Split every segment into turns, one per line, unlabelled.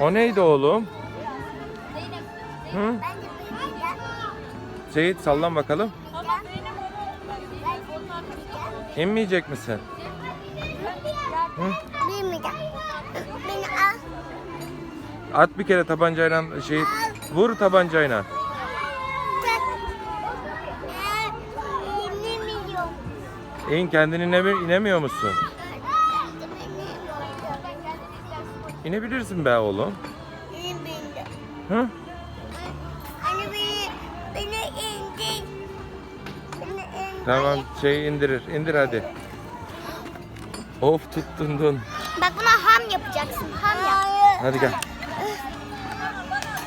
O neydi oğlum? Hı? Seyit sallan bakalım. İnmeyecek misin? Hı? At bir kere tabancayla şey vur tabancayla.
Ee.
İn kendin inemi inemiyor musun? İnebilirsin be oğlum.
Beni bindi.
Hı?
Anne beni, beni indir. Beni indir.
Tamam şey indirir. indir hadi. Of tuttundun.
Bak buna ham yapacaksın. Ham yap.
Hadi gel.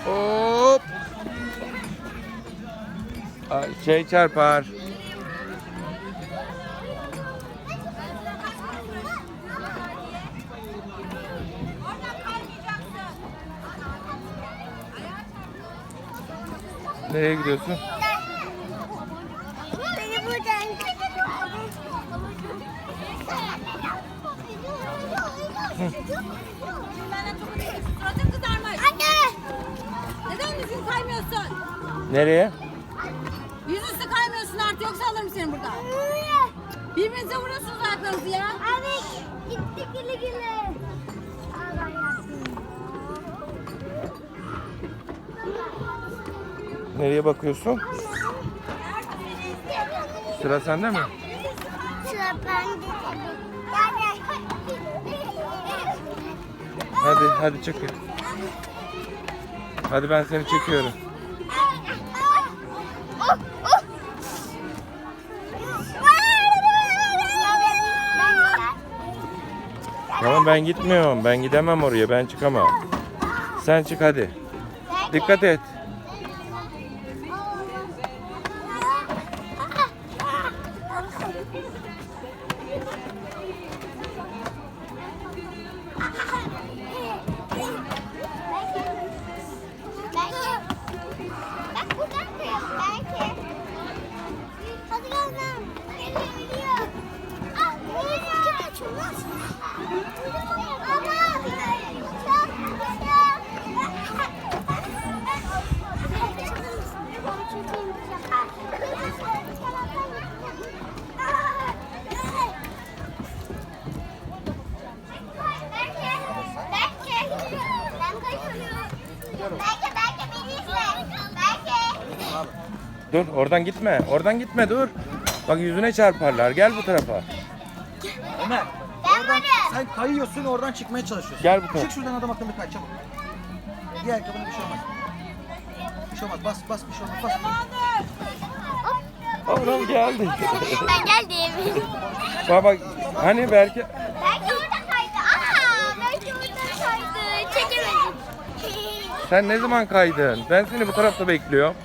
Hop. Şey çarpar. Nereye gidiyorsun?
Beni buradan
Suratın kızarmış.
Anne!
Neden yüzün kaymıyorsun?
Nereye?
Yüzüstü kaymıyorsun artık yoksa alırım seni buradan. Birbirinize vuruyorsunuz ayaklarınızı ya.
Abi gitti güle güle.
Nereye bakıyorsun? Sıra sende mi?
Sıra bende.
Hadi hadi çek. Hadi ben seni çekiyorum. Tamam ben gitmiyorum. Ben gidemem oraya. Ben çıkamam. Sen çık hadi. Dikkat et. Dur oradan gitme. Oradan gitme dur. Bak yüzüne çarparlar. Gel bu tarafa.
Ömer.
Ben
Oradan
varım.
sen kayıyorsun oradan çıkmaya çalışıyorsun.
Gel bu tarafa.
Çık şuradan adam akıllı kay çabuk. Diğer ayakkabına bir şey olmaz. Bir şey olmaz. Bas bas bir şey olmaz. Bas.
Oğlum geldi.
Ben geldim.
Baba hani belki
Belki orada kaydı. Aa, belki orada kaydı. Çekemedim.
sen ne zaman kaydın? Ben seni bu tarafta bekliyorum.